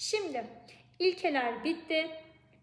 Şimdi ilkeler bitti.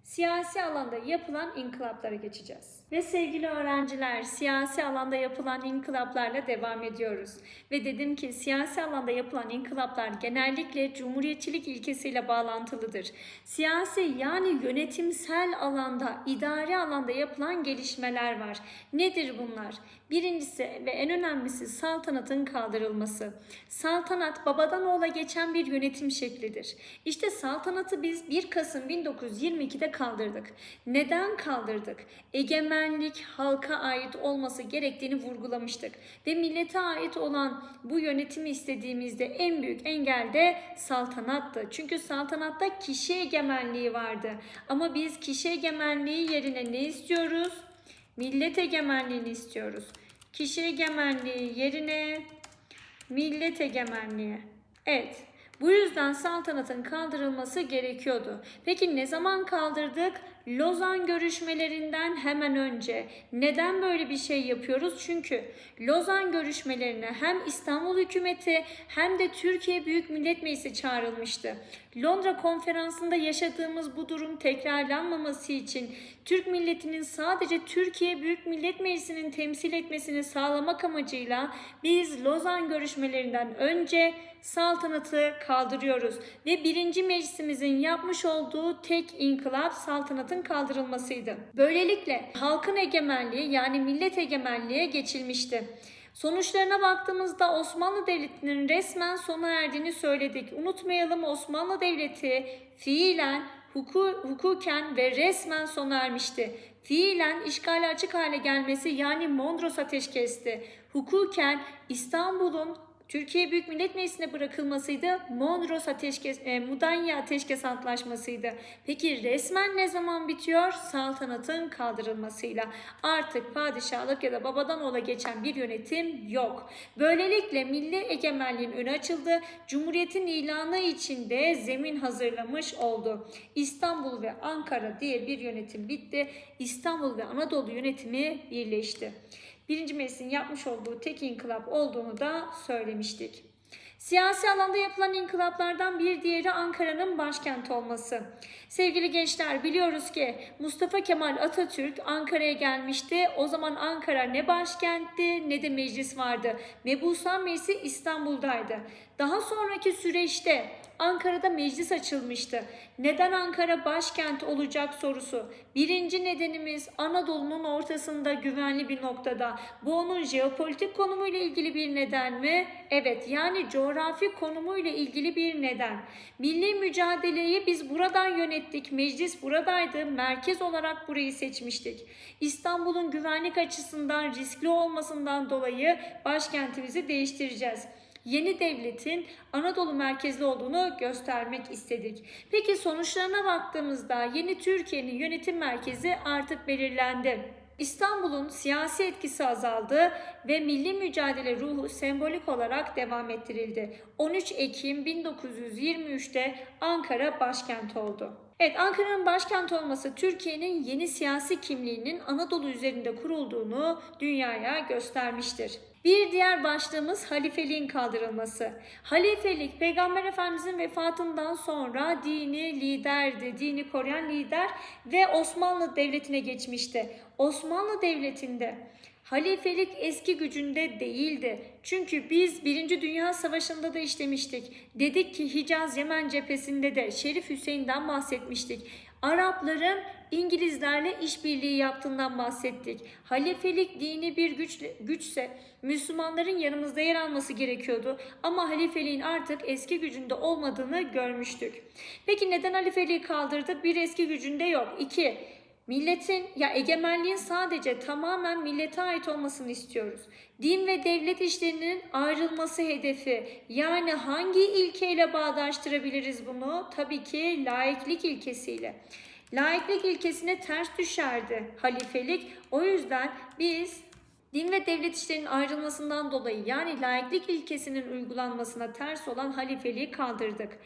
Siyasi alanda yapılan inkılaplara geçeceğiz. Ve sevgili öğrenciler, siyasi alanda yapılan inkılaplarla devam ediyoruz. Ve dedim ki siyasi alanda yapılan inkılaplar genellikle cumhuriyetçilik ilkesiyle bağlantılıdır. Siyasi yani yönetimsel alanda, idari alanda yapılan gelişmeler var. Nedir bunlar? Birincisi ve en önemlisi saltanatın kaldırılması. Saltanat babadan oğula geçen bir yönetim şeklidir. İşte saltanatı biz 1 Kasım 1922'de kaldırdık. Neden kaldırdık? Egemenlik halka ait olması gerektiğini vurgulamıştık. Ve millete ait olan bu yönetimi istediğimizde en büyük engel de saltanattı. Çünkü saltanatta kişi egemenliği vardı. Ama biz kişi egemenliği yerine ne istiyoruz? Millet egemenliğini istiyoruz. Kişi egemenliği yerine millet egemenliği. Evet. Bu yüzden saltanatın kaldırılması gerekiyordu. Peki ne zaman kaldırdık? Lozan görüşmelerinden hemen önce. Neden böyle bir şey yapıyoruz? Çünkü Lozan görüşmelerine hem İstanbul hükümeti hem de Türkiye Büyük Millet Meclisi çağrılmıştı. Londra konferansında yaşadığımız bu durum tekrarlanmaması için Türk milletinin sadece Türkiye Büyük Millet Meclisi'nin temsil etmesini sağlamak amacıyla biz Lozan görüşmelerinden önce saltanatı kaldırıyoruz ve birinci meclisimizin yapmış olduğu tek inkılap saltanatın kaldırılmasıydı. Böylelikle halkın egemenliği yani millet egemenliğe geçilmişti. Sonuçlarına baktığımızda Osmanlı Devleti'nin resmen sona erdiğini söyledik. Unutmayalım Osmanlı Devleti fiilen huku, hukuken ve resmen sona ermişti. Fiilen işgale açık hale gelmesi yani Mondros Ateşkesti. Hukuken İstanbul'un Türkiye Büyük Millet Meclisi'ne bırakılmasıydı. Mondros Ateşkes, e, Mudanya Ateşkes Antlaşması'ydı. Peki resmen ne zaman bitiyor? Saltanatın kaldırılmasıyla. Artık padişahlık ya da babadan ola geçen bir yönetim yok. Böylelikle milli egemenliğin önü açıldı. Cumhuriyetin ilanı için de zemin hazırlamış oldu. İstanbul ve Ankara diye bir yönetim bitti. İstanbul ve Anadolu yönetimi birleşti. Birinci Meclis'in yapmış olduğu tek inkılap olduğunu da söylemiştik. Siyasi alanda yapılan inkılaplardan bir diğeri Ankara'nın başkent olması. Sevgili gençler biliyoruz ki Mustafa Kemal Atatürk Ankara'ya gelmişti. O zaman Ankara ne başkentti ne de meclis vardı. Mebusan Meclisi İstanbul'daydı. Daha sonraki süreçte Ankara'da meclis açılmıştı. Neden Ankara başkent olacak sorusu. Birinci nedenimiz Anadolu'nun ortasında güvenli bir noktada. Bu onun jeopolitik konumuyla ilgili bir neden mi? Evet yani coğrafi konumuyla ilgili bir neden. Milli mücadeleyi biz buradan yönettik. Meclis buradaydı. Merkez olarak burayı seçmiştik. İstanbul'un güvenlik açısından riskli olmasından dolayı başkentimizi değiştireceğiz yeni devletin Anadolu merkezli olduğunu göstermek istedik. Peki sonuçlarına baktığımızda yeni Türkiye'nin yönetim merkezi artık belirlendi. İstanbul'un siyasi etkisi azaldı ve milli mücadele ruhu sembolik olarak devam ettirildi. 13 Ekim 1923'te Ankara başkent oldu. Evet Ankara'nın başkent olması Türkiye'nin yeni siyasi kimliğinin Anadolu üzerinde kurulduğunu dünyaya göstermiştir. Bir diğer başlığımız halifeliğin kaldırılması. Halifelik Peygamber Efendimizin vefatından sonra dini liderdi, dini koruyan lider ve Osmanlı Devleti'ne geçmişti. Osmanlı Devleti'nde Halifelik eski gücünde değildi. Çünkü biz Birinci Dünya Savaşı'nda da işlemiştik. Dedik ki Hicaz Yemen cephesinde de Şerif Hüseyin'den bahsetmiştik. Arapların İngilizlerle işbirliği yaptığından bahsettik. Halifelik dini bir güç, güçse Müslümanların yanımızda yer alması gerekiyordu. Ama halifeliğin artık eski gücünde olmadığını görmüştük. Peki neden halifeliği kaldırdı? Bir eski gücünde yok. İki, Milletin ya egemenliğin sadece tamamen millete ait olmasını istiyoruz. Din ve devlet işlerinin ayrılması hedefi. Yani hangi ilkeyle bağdaştırabiliriz bunu? Tabii ki laiklik ilkesiyle. Laiklik ilkesine ters düşerdi halifelik. O yüzden biz din ve devlet işlerinin ayrılmasından dolayı yani laiklik ilkesinin uygulanmasına ters olan halifeliği kaldırdık.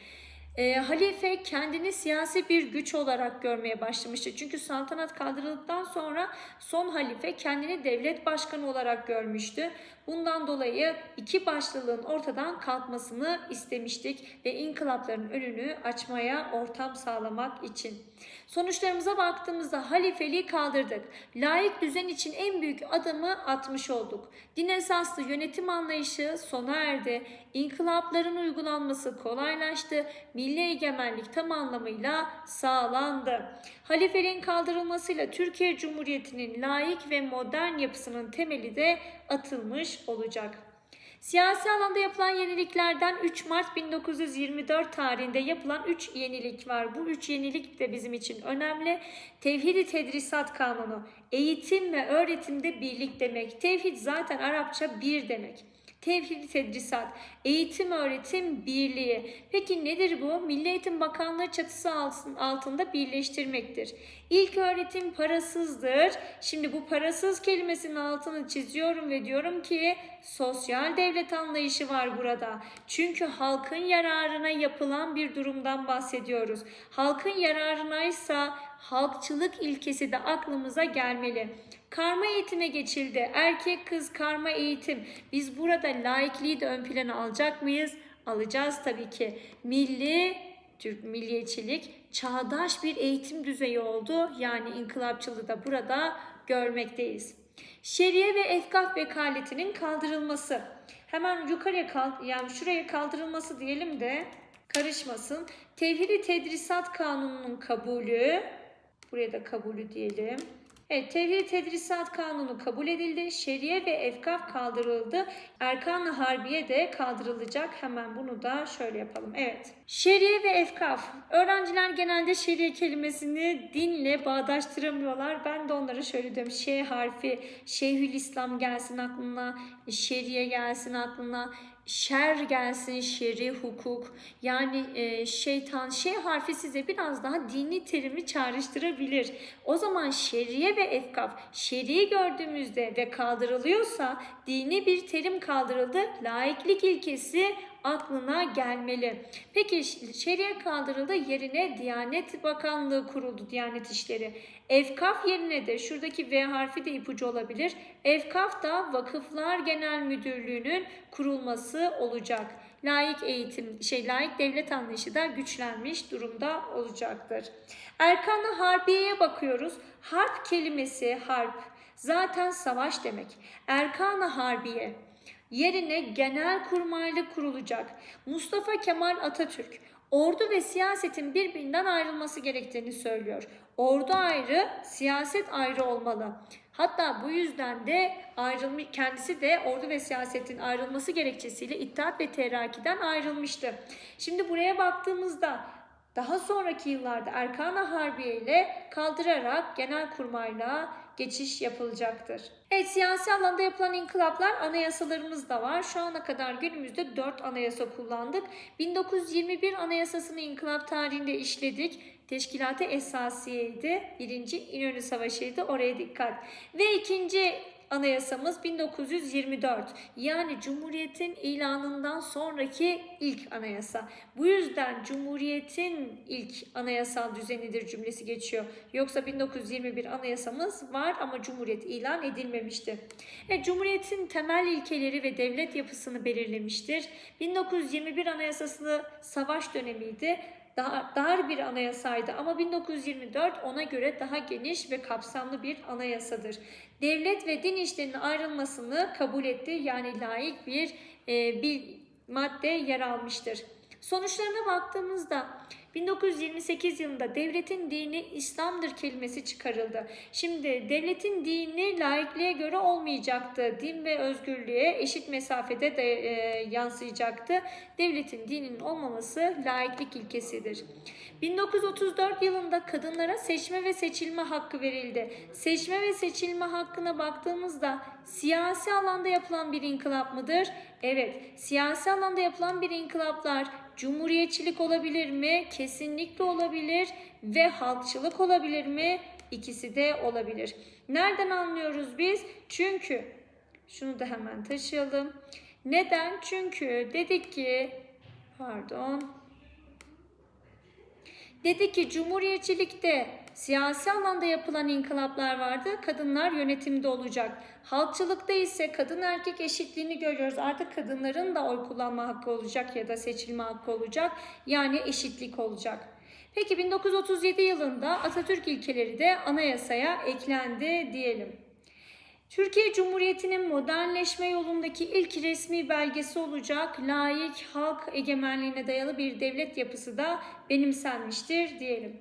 E, halife kendini siyasi bir güç olarak görmeye başlamıştı. Çünkü saltanat kaldırıldıktan sonra son halife kendini devlet başkanı olarak görmüştü. Bundan dolayı iki başlılığın ortadan kalkmasını istemiştik ve inkılapların önünü açmaya ortam sağlamak için. Sonuçlarımıza baktığımızda halifeliği kaldırdık. Layık düzen için en büyük adımı atmış olduk. Din esaslı yönetim anlayışı sona erdi. İnkılapların uygulanması kolaylaştı. Milli egemenlik tam anlamıyla sağlandı. Halifeliğin kaldırılmasıyla Türkiye Cumhuriyeti'nin layık ve modern yapısının temeli de atılmış olacak. Siyasi alanda yapılan yeniliklerden 3 Mart 1924 tarihinde yapılan 3 yenilik var. Bu 3 yenilik de bizim için önemli. Tevhid-i Tedrisat Kanunu, eğitim ve öğretimde birlik demek. Tevhid zaten Arapça bir demek. Tevhid tedrisat, eğitim öğretim birliği. Peki nedir bu? Milli Eğitim Bakanlığı çatısı altında birleştirmektir. İlk öğretim parasızdır. Şimdi bu parasız kelimesinin altını çiziyorum ve diyorum ki sosyal devlet anlayışı var burada. Çünkü halkın yararına yapılan bir durumdan bahsediyoruz. Halkın yararınaysa halkçılık ilkesi de aklımıza gelmeli. Karma eğitime geçildi. Erkek kız karma eğitim. Biz burada laikliği de ön plana alacak mıyız? Alacağız tabii ki. Milli Türk milliyetçilik çağdaş bir eğitim düzeyi oldu. Yani inkılapçılığı da burada görmekteyiz. Şeriye ve efkaf vekaletinin kaldırılması. Hemen yukarıya kal yani şuraya kaldırılması diyelim de karışmasın. Tevhidi Tedrisat Kanunu'nun kabulü. Buraya da kabulü diyelim. Evet, Tevhid Tedrisat Kanunu kabul edildi. Şeriye ve efkaf kaldırıldı. Erkan-ı Harbiye de kaldırılacak. Hemen bunu da şöyle yapalım. Evet. Şeriye ve efkaf. Öğrenciler genelde şeriye kelimesini dinle bağdaştıramıyorlar. Ben de onlara şöyle diyorum. Şey harfi, Şeyhül İslam gelsin aklına, şeriye gelsin aklına şer gelsin, şeri, hukuk. Yani e, şeytan, şey harfi size biraz daha dini terimi çağrıştırabilir. O zaman şeriye ve efkaf, şeriyi gördüğümüzde ve kaldırılıyorsa dini bir terim kaldırıldı. Laiklik ilkesi aklına gelmeli. Peki şeriye kaldırıldı yerine Diyanet Bakanlığı kuruldu Diyanet İşleri. Efkaf yerine de şuradaki V harfi de ipucu olabilir. Efkaf da Vakıflar Genel Müdürlüğü'nün kurulması olacak. Layık eğitim, şey layık devlet anlayışı da güçlenmiş durumda olacaktır. Erkan-ı Harbiye'ye bakıyoruz. Harp kelimesi harp zaten savaş demek. Erkan-ı Harbiye yerine genel kurmaylık kurulacak. Mustafa Kemal Atatürk ordu ve siyasetin birbirinden ayrılması gerektiğini söylüyor. Ordu ayrı, siyaset ayrı olmalı. Hatta bu yüzden de ayrılmış kendisi de ordu ve siyasetin ayrılması gerekçesiyle İttihat ve Terakki'den ayrılmıştı. Şimdi buraya baktığımızda daha sonraki yıllarda Erkan-ı Harbiye ile kaldırarak genel kurmayla geçiş yapılacaktır. Evet siyasi alanda yapılan inkılaplar anayasalarımız da var. Şu ana kadar günümüzde 4 anayasa kullandık. 1921 anayasasını inkılap tarihinde işledik. Teşkilatı esasiyeydi. Birinci İnönü Savaşı'ydı. Oraya dikkat. Ve ikinci anayasamız 1924. Yani Cumhuriyet'in ilanından sonraki ilk anayasa. Bu yüzden Cumhuriyet'in ilk anayasal düzenidir cümlesi geçiyor. Yoksa 1921 anayasamız var ama Cumhuriyet ilan edilmemişti. E, Cumhuriyet'in temel ilkeleri ve devlet yapısını belirlemiştir. 1921 anayasası savaş dönemiydi daha dar bir anayasaydı ama 1924 ona göre daha geniş ve kapsamlı bir anayasadır. Devlet ve din işlerinin ayrılmasını kabul etti. Yani layık bir, e, bir madde yer almıştır. Sonuçlarına baktığımızda 1928 yılında devletin dini İslam'dır kelimesi çıkarıldı. Şimdi devletin dini laikliğe göre olmayacaktı. Din ve özgürlüğe eşit mesafede de e, yansıyacaktı. Devletin dininin olmaması laiklik ilkesidir. 1934 yılında kadınlara seçme ve seçilme hakkı verildi. Seçme ve seçilme hakkına baktığımızda siyasi alanda yapılan bir inkılap mıdır? Evet, siyasi alanda yapılan bir inkılaplar cumhuriyetçilik olabilir mi? Kesinlikle olabilir ve halkçılık olabilir mi? İkisi de olabilir. Nereden anlıyoruz biz? Çünkü şunu da hemen taşıyalım. Neden? Çünkü dedik ki pardon Dedi ki cumhuriyetçilikte siyasi alanda yapılan inkılaplar vardı. Kadınlar yönetimde olacak. Halkçılıkta ise kadın erkek eşitliğini görüyoruz. Artık kadınların da oy kullanma hakkı olacak ya da seçilme hakkı olacak. Yani eşitlik olacak. Peki 1937 yılında Atatürk ilkeleri de anayasaya eklendi diyelim. Türkiye Cumhuriyeti'nin modernleşme yolundaki ilk resmi belgesi olacak laik halk egemenliğine dayalı bir devlet yapısı da benimsenmiştir diyelim.